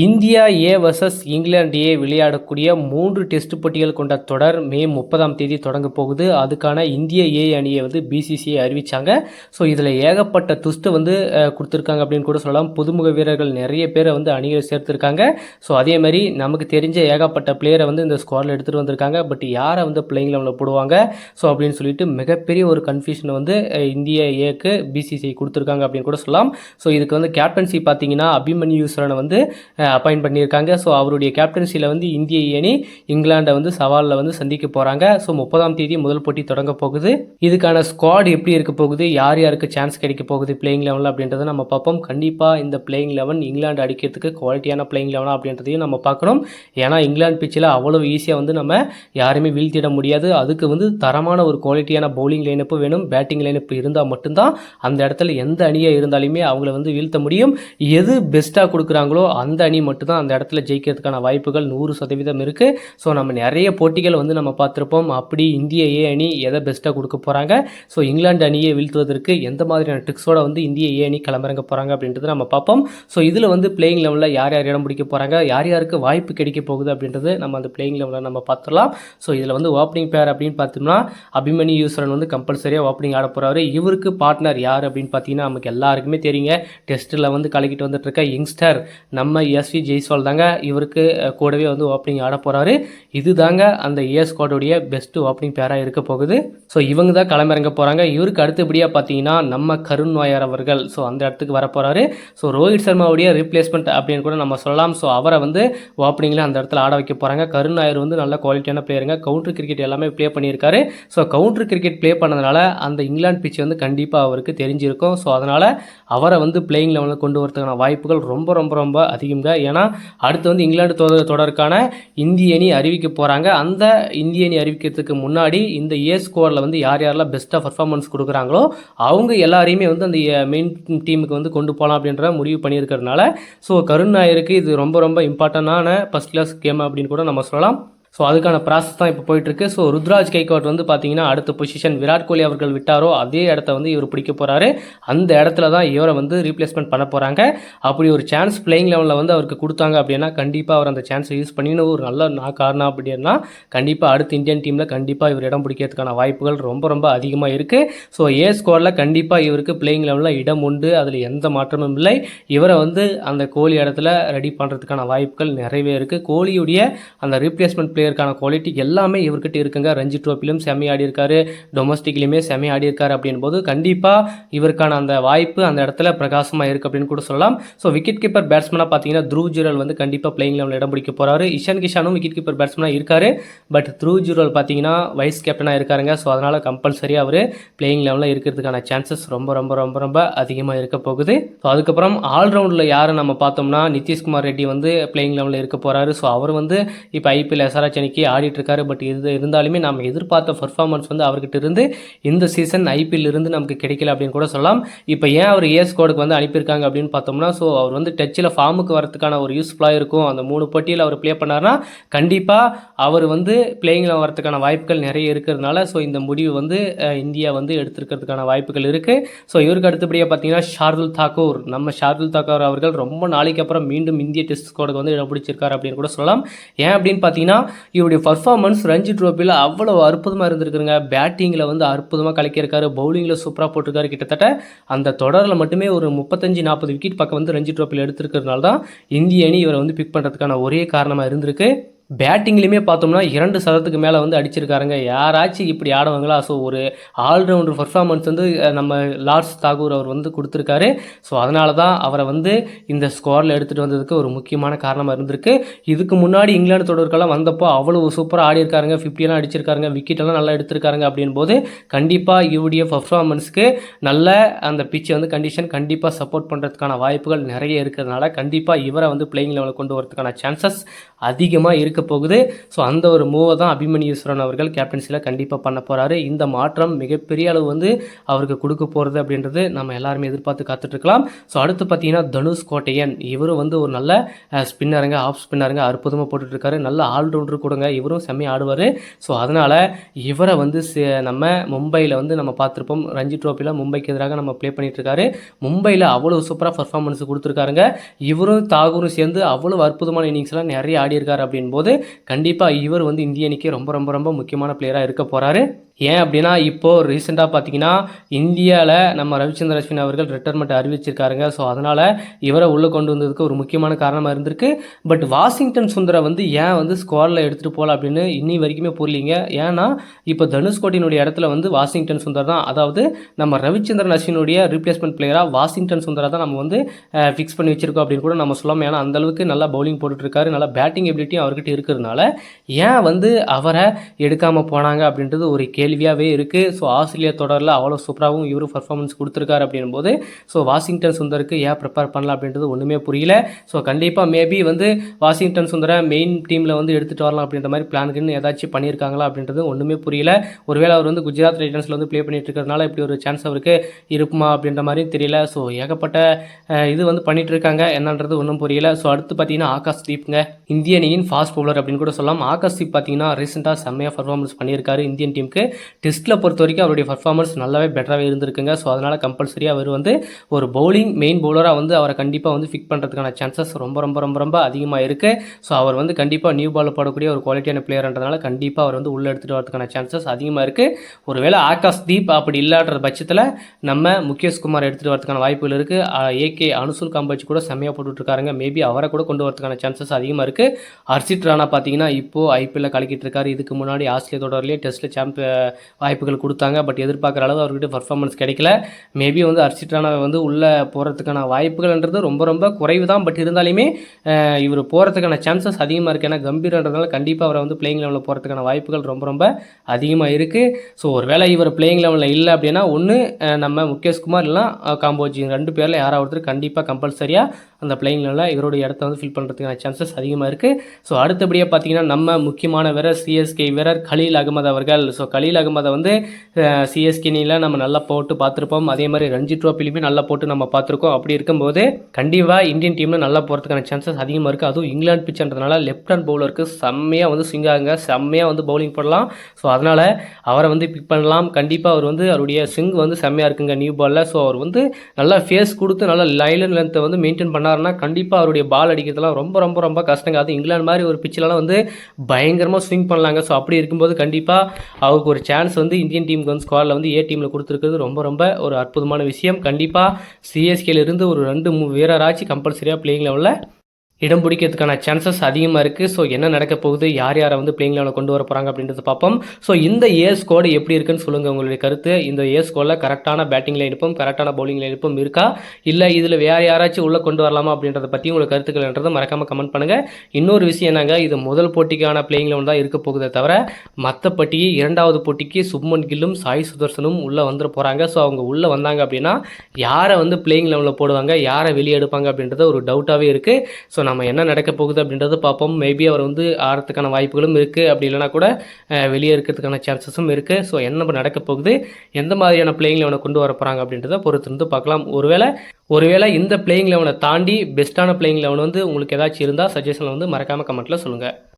India A versus England A விளையாடக்கூடிய மூன்று test போட்டிகள் கொண்ட தொடர் மே முப்பதாம் தேதி தொடங்க போகுது. அதுக்கான இந்திய ஏ அணியை வந்து பிசிசிஐ அறிவித்தாங்க ஸோ இதில் ஏகப்பட்ட துஸ்ட்டு வந்து கொடுத்துருக்காங்க அப்படின்னு கூட சொல்லலாம். புதுமுக வீரர்கள் நிறைய பேரை வந்து அணியில் சேர்த்துருக்காங்க. ஸோ அதே மாதிரி நமக்கு தெரிஞ்ச ஏகப்பட்ட பிளேயரை வந்து இந்த ஸ்குவாடில் எடுத்துகிட்டு வந்திருக்காங்க. பட் யாரை வந்து பிளேயிங் லெவலில் போடுவாங்க? ஸோ அப்படின்னு சொல்லிட்டு மிகப்பெரிய ஒரு கன்ஃபியூஷனை வந்து இந்திய ஏக்கு பிசிசிஐ கொடுத்துருக்காங்க அப்படின்னு கூட சொல்லலாம். ஸோ இதுக்கு வந்து கேப்டன்சி பார்த்தீங்கன்னா அபிமன்யூஸ்வரனை வந்து அப்பாயின்ட் பண்ணியிருக்காங்க. ஸோ அவருடைய கேப்டன்சியில் வந்து இந்திய அணி இங்கிலாண்டை வந்து சவாலில் வந்து சந்திக்க போகிறாங்க ஸோ முப்பதாம் தேதி முதல் போட்டி தொடங்க போகுது. இதுக்கான ஸ்குவாட் எப்படி இருக்க போகுது? யார் யாருக்கு சான்ஸ் கிடைக்க போகுது? பிளேயிங் லெவனில் அப்படின்றத நம்ம பார்ப்போம். கண்டிப்பாக இந்த பிளேயிங் லெவன் இங்கிலாந்து அடிக்கிறதுக்கு குவாலிட்டியான பிளேயிங் லெவனா அப்படின்றதையும் நம்ம பார்க்கணும். ஏன்னா இங்கிலாந்து பிச்சில் அவ்வளோ ஈஸியாக வந்து நம்ம யாருமே வீழ்த்திட முடியாது. அதுக்கு வந்து தரமான ஒரு குவாலிட்டியான பவுலிங் லைனப்பு வேணும். பேட்டிங் லைனப்பு இருந்தால் மட்டும்தான் அந்த இடத்துல எந்த அணியாக இருந்தாலுமே அவங்கள வந்து வீழ்த்த முடியும். எது பெஸ்ட்டாக கொடுக்குறாங்களோ அந்த அணி மட்டும்தான் அந்த இடத்துல ஜெயிக்கிறதுக்கான வாய்ப்புகள் நூறு சதவீதம் இருக்குது ஸோ நம்ம நிறைய போட்டிகள் வந்து நம்ம பார்த்துருப்போம். அப்படி இந்திய ஏ அணி எதை பெஸ்ட்டாக கொடுக்க போகிறாங்க ஸோ இங்கிலாந்து அணியை வீழ்த்துவதற்கு எந்த மாதிரியான ட்ரிக்ஸோட வந்து இந்திய ஏ அணி களமிறங்க போகிறாங்க அப்படின்றத நம்ம பார்ப்போம். ஸோ இதில் வந்து பிளேயிங் லெவலில் யார் யார் இடம் பிடிக்க போகிறாங்க யார் யாருக்கு வாய்ப்பு கிடைக்க போகுது அப்படின்றது நம்ம அந்த பிளேயிங் லெவலில் நம்ம பார்த்துடலாம். ஸோ இதில் வந்து ஓப்பனிங் பேர் அப்படின்னு பார்த்தோம்னா அபிமனி யூஸ்வரன் வந்து கம்பல்சரியாக ஓப்பனிங் ஆட போகிறாரு இவருக்கு பார்ட்னர் யார் அப்படின்னு பார்த்தீங்கன்னா நமக்கு எல்லாருக்குமே தெரியுங்க. டெஸ்ட்டில் வந்து கலக்கிட்டு வந்துட்டு இருக்க யங்ஸ்டர் நம்ம எஸ்வி ஜெய்ஸ்வால் தாங்க இவருக்கு கூடவே வந்து ஓப்பனிங் ஆட போகிறாரு இது தாங்க அந்த ஏ ஸ்குவாடோடைய பெஸ்ட் ஓப்பனிங் பேராக இருக்க போகுது. ஸோ இவங்க தான் களமிறங்க போகிறாங்க இவருக்கு அடுத்தபடியாக பார்த்தீங்கன்னா நம்ம கருண் நாயர் அவர்கள் ஸோ அந்த இடத்துக்கு வர போகிறாரு ஸோ ரோஹித் சர்மாவுடைய ரீப்ளேஸ்மெண்ட் அப்படின்னு கூட நம்ம சொல்லலாம். ஸோ அவரை வந்து ஓப்பனிங்கில் அந்த இடத்துல ஆட வைக்க போகிறாங்க கருண் நாயர் வந்து நல்ல குவாலிட்டியான பிளேயருங்க கவுண்டர் கிரிக்கெட் எல்லாமே ப்ளே பண்ணியிருக்காரு. ஸோ கவுண்டர் கிரிக்கெட் ப்ளே பண்ணதுனால அந்த இங்கிலாந்து பிச் வந்து கண்டிப்பாக அவருக்கு தெரிஞ்சிருக்கும். ஸோ அதனால் அவரை வந்து பிளேயிங் லெவலில் கொண்டு வரதுக்கான வாய்ப்புகள் ரொம்ப ரொம்ப ரொம்ப அதிகம்ங்க. ஏன்னா அடுத்து வந்து இங்கிலாந்து தொடர் தொடருக்கான இந்திய அணி அறிவிக்க போகிறாங்க அந்த இந்திய அணி அறிவிக்கிறதுக்கு முன்னாடி இந்த ஏ ஸ்கோரில் வந்து யார் யாரெல்லாம் பெஸ்ட்டாக பர்ஃபார்மன்ஸ் கொடுக்குறாங்களோ அவங்க எல்லாரையுமே வந்து அந்த மெயின் டீமுக்கு வந்து கொண்டு போகலாம் அப்படின்ற முடிவு பண்ணியிருக்கிறதுனால ஸோ கருண் நாயருக்கு இது ரொம்ப ரொம்ப இம்பார்ட்டண்டான ஃபஸ்ட் கிளாஸ் கேம் அப்படின்னு கூட நம்ம சொல்லலாம். ஸோ அதுக்கான ப்ராசஸ் தான் இப்போ போயிட்டுருக்கு. ஸோ ருத்ராஜ் கைக்வாட் வந்து பார்த்தீங்கன்னா அடுத்த பொசிஷன் விராட் கோலி அவர்கள் விட்டாரோ அதே இடத்த வந்து இவர் பிடிக்க போகிறாரு அந்த இடத்துல தான் இவரை வந்து ரீப்ளேஸ்மெண்ட் பண்ண போகிறாங்க அப்படி ஒரு சான்ஸ் பிளேயிங் லெவலில் வந்து அவருக்கு கொடுத்தாங்க அப்படின்னா கண்டிப்பாக அவர் அந்த சான்ஸை யூஸ் பண்ணின்னு ஒரு நல்ல நான் காரணம் அப்படின்னா கண்டிப்பாக அடுத்த இந்தியன் டீமில் கண்டிப்பாக இவர் இடம் பிடிக்கிறதுக்கான வாய்ப்புகள் ரொம்ப ரொம்ப அதிகமாக இருக்குது ஸோ ஏ ஸ்கோரில் கண்டிப்பாக இவருக்கு பிளேயிங் லெவலில் இடம் உண்டு. அதில் எந்த மாற்றமும் இல்லை. இவரை வந்து அந்த கோலி இடத்துல ரெடி பண்ணுறதுக்கான வாய்ப்புகள் நிறையவே இருக்குது கோலியுடைய அந்த ரீப்ளேஸ்மெண்ட் பிளேயருக்கான குவாலிட்டி எல்லாமே இவர்கிட்ட இருக்குங்க. ரஞ்சி ட்ரோப்பிலும் செமி ஆடி இருக்காரு டொமஸ்டிக்லையுமே செமி ஆடி இருக்காரு அப்படின் போது கண்டிப்பாக இவருக்கான அந்த வாய்ப்பு அந்த இடத்துல பிரகாசமாக இருக்குது அப்படின்னு கூட சொல்லலாம். ஸோ விக்கெட் கீப்பர் பேட்ஸ்மனாக பார்த்தீங்கன்னா த்ரூ ஜுரல் வந்து கண்டிப்பாக பிளேயிங் லெவலில் இடம் பிடிக்க போகிறாரு இஷான் கிஷானும் விக்கெட் கீப்பர் பேட்ஸ்மனாக இருக்காரு. பட் த்ரூ ஜுரல் பார்த்தீங்கன்னா வைஸ் கேப்டனாக இருக்காருங்க. ஸோ அதனால் கம்பல்சரியாக அவர் பிளேயிங் லெவலில் இருக்கிறதுக்கான சான்சஸ் ரொம்ப ரொம்ப ரொம்ப ரொம்ப அதிகமாக இருக்க போகுது. ஸோ அதுக்கப்புறம் ஆல்ரவுண்டில் யாரை நம்ம பார்த்தோம்னா நிதிஷ்குமார் ரெட்டி வந்து பிளேயிங் லெவலில் இருக்க போகிறாரு ஸோ அவர் வந்து இப்போ ஐபிஎல் எஸ்ஆர்எச் அணிக்கு ஆடிட்டு இருக்காரு பட் இது இருந்தாலுமே நம்ம எதிர்பார்த்த பர்ஃபார்மன்ஸ் வந்து அவர்கிட்ட இருந்து இந்த சீசன் ஐபிஎல் இருந்து நமக்கு கிடைக்கல அப்படின்னு கூட சொல்லலாம். இப்போ ஏன் அவர் ஏ கோடுக்கு வந்து அனுப்பியிருக்காங்க அப்படின்னு பார்த்தோம்னா ஸோ அவர் வந்து டச்சில் ஃபார்முக்கு வரதுக்கான ஒரு யூஸ்ஃபுல்லாக இருக்கும். அந்த மூணு போட்டியில் அவர் ப்ளே பண்ணார்னா கண்டிப்பாக அவர் வந்து பிளேயிங்கில் வரதுக்கான வாய்ப்புகள் நிறைய இருக்கிறதுனால ஸோ இந்த முடிவு வந்து இந்தியா வந்து எடுத்திருக்கிறதுக்கான வாய்ப்புகள் இருக்குது ஸோ இவருக்கு அடுத்தபடியாக பார்த்தீங்கன்னா ஷார்துல் தாக்கூர். நம்ம ஷார்துல் தாக்கூர் அவர்கள் ரொம்ப நாளைக்கு அப்புறம் மீண்டும் இந்திய டெஸ்ட் ஸ்குவாடுக்கு வந்து இடம் பிடிச்சிருக்காரு அப்படின்னு கூட சொல்லலாம். ஏன் அப்படின்னு பார்த்தீங்கன்னா இவருடைய பர்ஃபார்மன்ஸ் ரஞ்சி ட்ரோப்பியில் அவ்வளோ அற்புதமாக இருந்திருக்குங்க பேட்டிங்கில் வந்து அற்புதமாக கலக்கியிருக்காரு. பவுலிங்கில் சூப்பராக போட்டிருக்காரு கிட்டத்தட்ட. அந்த தொடரில் மட்டுமே ஒரு முப்பத்தஞ்சு நாற்பது விக்கெட் பக்கம் வந்து ரஞ்சி ட்ரோப்பியில் எடுத்திருக்கிறதுனால தான் இந்திய அணி இவரை வந்து பிக் பண்ணுறதுக்கான ஒரே காரணமாக இருந்திருக்கு. பேட்டிங்லேயுமே பார்த்தோம்னா இரண்டு சதத்துக்கு மேலே வந்து அடிச்சிருக்காருங்க. யாராச்சும் இப்படி ஆடுவாங்களா? ஸோ ஒரு ஆல்ரவுண்டர் பர்ஃபார்மன்ஸ் வந்து நம்ம லார்ட்ஸ் தாகூர் அவர் வந்து கொடுத்துருக்காரு. ஸோ அதனால தான் அவரை வந்து இந்த ஸ்கோரில் எடுத்துகிட்டு வந்ததுக்கு ஒரு முக்கியமான காரணமாக இருந்திருக்கு. இதுக்கு முன்னாடி இங்கிலாந்து தொடர்கள்லாம் வந்தப்போ அவ்வளோ சூப்பராக ஆடி இருக்காருங்க 50 அடிச்சிருக்காருங்க. விக்கெட்டெல்லாம் நல்லா எடுத்திருக்காருங்க அப்படின் போது கண்டிப்பாக இவருடைய பர்ஃபார்மன்ஸ்க்கு நல்ல அந்த பிச்சை வந்து கண்டிஷன் கண்டிப்பாக சப்போர்ட் பண்ணுறதுக்கான வாய்ப்புகள் நிறைய இருக்கிறதுனால கண்டிப்பாக இவரை வந்து பிளேயிங் லெவலில் கொண்டு வரதுக்கான சான்சஸ் அதிகமாக இருக்குது இருக்க போகுது. ஸோ அந்த ஒரு மூவை தான் அபிமன்யு ஈஸ்வரன் அவர்கள் கேப்டன்சியில் கண்டிப்பாக பண்ண போகிறாரு இந்த மாற்றம் மிகப்பெரிய அளவு வந்து அவருக்கு கொடுக்க போகிறது அப்படின்றது நம்ம எல்லாருமே எதிர்பார்த்து காத்துட்ருக்கலாம். ஸோ அடுத்து பார்த்தீங்கன்னா தனுஷ் கோட்டையன். இவரும் வந்து ஒரு நல்ல ஸ்பின்னருங்க ஆஃப் ஸ்பின்னருங்க அற்புதமாக போட்டுட்ருக்காரு. நல்ல ஆல்ரவுண்டர் கொடுங்க. இவரும் செம்மையாக ஆடுவார். ஸோ அதனால் இவரை வந்து நம்ம மும்பையில் வந்து நம்ம பார்த்துருப்போம். ரஞ்சி ட்ரோஃபியில் மும்பைக்கு எதிராக நம்ம ப்ளே பண்ணிகிட்ருக்காரு மும்பையில் அவ்வளோ சூப்பராக பர்ஃபார்மன்ஸ் கொடுத்துருக்காருங்க. இவரும் தாகூரும் சேர்ந்து அவ்வளோ அற்புதமான இன்னிங்ஸ்லாம் நிறைய ஆடியிருக்காரு அப்படின் போது கண்டிப்பாக இவர் வந்து இந்திய அணிக்கு ரொம்ப ரொம்ப ரொம்ப முக்கியமான பிளேயராக இருக்க போகிறாரு ஏன் அப்படின்னா இப்போது ரீசெண்டாக பார்த்தீங்கன்னா இந்தியாவில் நம்ம ரவிச்சந்திர அஸ்வின் அவர்கள் ரிட்டைர்மெண்ட் அறிவிச்சிருக்காருங்க. ஸோ அதனால் இவரை உள்ளே கொண்டு வந்ததுக்கு ஒரு முக்கியமான காரணமாக இருந்திருக்கு. பட் வாஷிங்டன் சுந்தரை வந்து ஏன் வந்து ஸ்குவாடில் எடுத்துகிட்டு போகல அப்படின்னு இன்னி வரைக்குமே புரியலிங்க. ஏன்னா இப்போ தனுஷ்கோட்டினுடைய இடத்துல வந்து வாஷிங்டன் சுந்தர் தான். அதாவது நம்ம ரவிச்சந்திரன் அஸ்வினுடைய ரீப்ளேஸ்மெண்ட் பிளேயராக வாஷிங்டன் சுந்தரை தான் நம்ம வந்து ஃபிக்ஸ் பண்ணி வச்சிருக்கோம் அப்படின்னு கூட நம்ம சொல்லலாம். ஏன்னா அந்தளவுக்கு நல்லா பவுலிங் போட்டுட்ருக்காரு நல்லா பேட்டிங் எபிலிட்டியும் அவர்கிட்ட இருக்கிறதுனால ஏன் வந்து அவரை எடுக்காமல் போனாங்க அப்படின்றது ஒரு கேள்வி. கேள்வியாகவே இருக்குது ஸோ ஆஸ்திரேலியா தொடரில் அவ்வளோ சூப்பராகவும் இவரும் பர்ஃபார்மன்ஸ் கொடுத்துருக்காரு அப்படின்போது போது ஸோ வாஷிங்டன் சுந்தருக்கு ஏன் ப்ரிப்பேர் பண்ணல அப்படின்றது ஒன்றுமே புரியல. ஸோ கண்டிப்பாக மேபி வந்து வாஷிங்டன் சுந்தரை மெயின் டீமில் வந்து எடுத்துகிட்டு வரலாம் அப்படின்ற மாதிரி பிளானுக்குன்னு ஏதாச்சும் பண்ணியிருக்காங்களா அப்படின்றது ஒன்றுமே புரியல. ஒருவேளை அவர் வந்து குஜராத் டைட்டன்ஸில் வந்து ப்ளே பண்ணிட்டு இருக்கிறதுனால இப்படி ஒரு சான்ஸ் அவருக்கு இருக்குமா அப்படின்ற மாதிரி தெரியல. ஸோ ஏகப்பட்ட இது வந்து பண்ணிட்டு இருக்காங்க. என்னன்றது ஒன்றும் புரியல. ஸோ அடுத்து பார்த்தீங்கன்னா ஆகாஷ் தீப்ங்க. இந்திய அணியின் ஃபாஸ்ட் பவுலர் அப்படின்னு கூட சொல்லலாம். ஆகாஷ் தீப் பார்த்தீங்கன்னா ரீசெண்டாக செம்மையாக பர்ஃபார்மன்ஸ் பண்ணியிருக்காரு இந்தியன் டீமுக்கு டெஸ்ட்டில் பொறுத்த வரைக்கும் அவருடைய பர்ஃபார்மன்ஸ் நல்லாவே பெட்டராகவே இருந்திருக்குங்க. ஸோ அதனால் கம்பல்சரியாக அவர் வந்து ஒரு பவுலிங் மெயின் பவுலராக வந்து அவரை கண்டிப்பாக வந்து ஃபிக் பண்ணுறதுக்கான சான்சஸ் ரொம்ப ரொம்ப ரொம்ப ரொம்ப அதிகமாக இருக்குது ஸோ அவர் வந்து கண்டிப்பாக நியூ பால் போடக்கூடிய ஒரு குவாலிட்டியான பிளேயர்ன்றதுனால கண்டிப்பாக அவர் வந்து உள்ளே எடுத்துகிட்டு வரதுக்கான சான்சஸ் அதிகமாக இருக்குது ஒருவேளை ஆகாஷ் தீப் அப்படி இல்லாத பட்சத்தில் நம்ம முகேஷ்குமார் எடுத்துகிட்டு வரதுக்கான வாய்ப்புகள் இருக்குது ஏகே அனுசுல் காம்பச் கூட செம்மையாக போட்டுட்ருக்காருங்க. மேபி அவரை கூட கொண்டு வரதுக்கான சான்சஸ் அதிகமாக இருக்குது ஹர்ஷித் ராணா பார்த்தீங்கன்னா இப்போது ஐபிஎல்ல கலக்கிட்டு இருக்காரு. இதுக்கு முன்னாடி ஆஸ்திரேலிய தொடர்லேயே டெஸ்ட்டில் சாம்பியன் வாய்ப்புகள் கொடுத்தாங்க. பட் எதிர்பார்க்குற அளவு அவர்கிட்ட பர்ஃபார்மன்ஸ் கிடைக்கல. மேபி வந்து ஹர்ஷித் ராணாவை வந்து உள்ளே போகிறதுக்கான வாய்ப்புகள்ன்றது ரொம்ப ரொம்ப குறைவு தான் பட் இருந்தாலுமே இவர் போகிறதுக்கான சான்சஸ் அதிகமாக இருக்குது ஏன்னா கம்பீரன்றதுனால கண்டிப்பாக அவரை வந்து பிளேயிங் லெவலில் போகிறதுக்கான வாய்ப்புகள் ரொம்ப ரொம்ப அதிகமாக இருக்குது ஸோ ஒருவேளை இவர் பிளேயிங் லெவலில் இல்லை அப்படின்னா ஒன்று நம்ம முகேஷ் குமார் இல்லைனா காம்போஜி ரெண்டு பேரில் யாராவது ஒருத்தர் கண்டிப்பாக கம்பல்சரியாக அந்த பிளேயிங் லெவலில் இவருடைய இடத்த வந்து ஃபில் பண்ணுறதுக்கான சான்சஸ் அதிகமாக இருக்குது ஸோ அடுத்தபடியாக பார்த்தீங்கன்னா நம்ம முக்கியமான வீரர் சிஎஸ்கே வீரர் கலீல் அகமது அவர்கள். ஸோ கலீல் அகமதை வந்து சிஎஸ்கினியில் நம்ம நல்லா போட்டு பார்த்துருப்போம். அதே மாதிரி ரஞ்சி ட்ரோஃபிலையுமே நல்லா போட்டு நம்ம பார்த்துருக்கோம். அப்படி இருக்கும்போது கண்டிப்பாக இந்தியன் டீமில் நல்லா போகிறதுக்கான சான்சஸ் அதிகமாக இருக்குது அதுவும் இங்கிலாந்து பிச்சன்றதுனால லெஃப்ட் ஹேண்ட் பவுலருக்கு செம்மையாக வந்து ஸ்விங் ஆகுங்க. செம்மையாக வந்து பவுலிங் போடலாம். ஸோ அதனால் அவரை வந்து பிக் பண்ணலாம். கண்டிப்பாக அவர் வந்து அவருடைய ஸ்விங் வந்து செம்மையாக இருக்குங்க நியூ பாலில் ஸோ அவர் வந்து நல்லா ஃபேஸ் கொடுத்து நல்லா லைலன் லென்த்தை வந்து மெயின்டைன் பண்ணாருன்னா கண்டிப்பாக அவருடைய பால் அடிக்கிறதுலாம் ரொம்ப ரொம்ப ரொம்ப கஷ்டங்க. அது இங்கிலாந்து மாதிரி ஒரு பிச்சிலலாம் வந்து பயங்கரமாக ஸ்விங் பண்ணலாங்க. ஸோ அப்படி இருக்கும்போது கண்டிப்பாக அவருக்கு ஒரு சான்ஸ் வந்து இந்தியன் டீமுக்கு வந்து ஸ்குவாடில் வந்து ஏ டீமில் கொடுத்துருக்கிறது ரொம்ப ரொம்ப ஒரு அற்புதமான விஷயம். கண்டிப்பாக சிஎஸ்கேலேருந்து ஒரு ரெண்டு மூ வீரராச்சு கம்பல்சரியாக பிளேயிங் லெவலில் இடம் பிடிக்கிறதுக்கான சான்சஸ் அதிகமாக இருக்குது ஸோ என்ன நடக்க போகுது? யார் யாரை வந்து பிளேயிங் லெவலில் கொண்டு வர போகிறாங்க அப்படின்றத பார்ப்போம். ஸோ இந்த ஏ ஸ்கோடு எப்படி இருக்குன்னு சொல்லுங்கள் உங்களுடைய கருத்து. இந்த ஏ ஸ்கோரில் கரெக்டான பேட்டிங் லைனுப்பும் கரெக்டான பவுலிங் லைனுப்பும் இருக்கா? இல்லை இதில் வேறு யாராச்சும் உள்ளே கொண்டு வரலாமா அப்படின்றத பற்றி உங்களுக்கு கருத்துக்கள்ன்றதை மறக்காமல் கமெண்ட் பண்ணுங்கள் இன்னொரு விஷயம் என்னங்க? இது முதல் போட்டிக்கான பிளேயிங் லெவல் தான் இருக்க போகுதே தவிர மற்றபடி இரண்டாவது போட்டிக்கு சுப்மன் கில்லும் சாய் சுதர்சனும் உள்ளே வந்துட போகிறாங்க ஸோ அவங்க உள்ளே வந்தாங்க அப்படின்னா யாரை வந்து பிளேயிங் லெவலில் போடுவாங்க? யாரை வெளியே எடுப்பாங்க அப்படின்றது ஒரு டவுட்டாகவே இருக்குது ஸோ நம்ம என்ன நடக்க போகுது அப்படின்றத பார்ப்போம். மேபி அவர் வந்து ஆறதுக்கான வாய்ப்புகளும் இருக்குது அப்படி இல்லைனா கூட வெளியே இருக்கிறதுக்கான சான்சஸும் இருக்குது ஸோ என்ன நடக்க போகுது? எந்த மாதிரியான பிளேயிங் லெவனை கொண்டு வர போகிறாங்க அப்படின்றத பொறுத்திருந்து பார்க்கலாம். ஒருவேளை ஒருவேளை இந்த பிளேயிங் லெவனை தாண்டி பெஸ்ட்டான பிளேயிங் லெவன் வந்து உங்களுக்கு ஏதாச்சும் இருந்தால் சஜஷனில் வந்து மறக்காமல் கமெண்ட்டில் சொல்லுங்கள்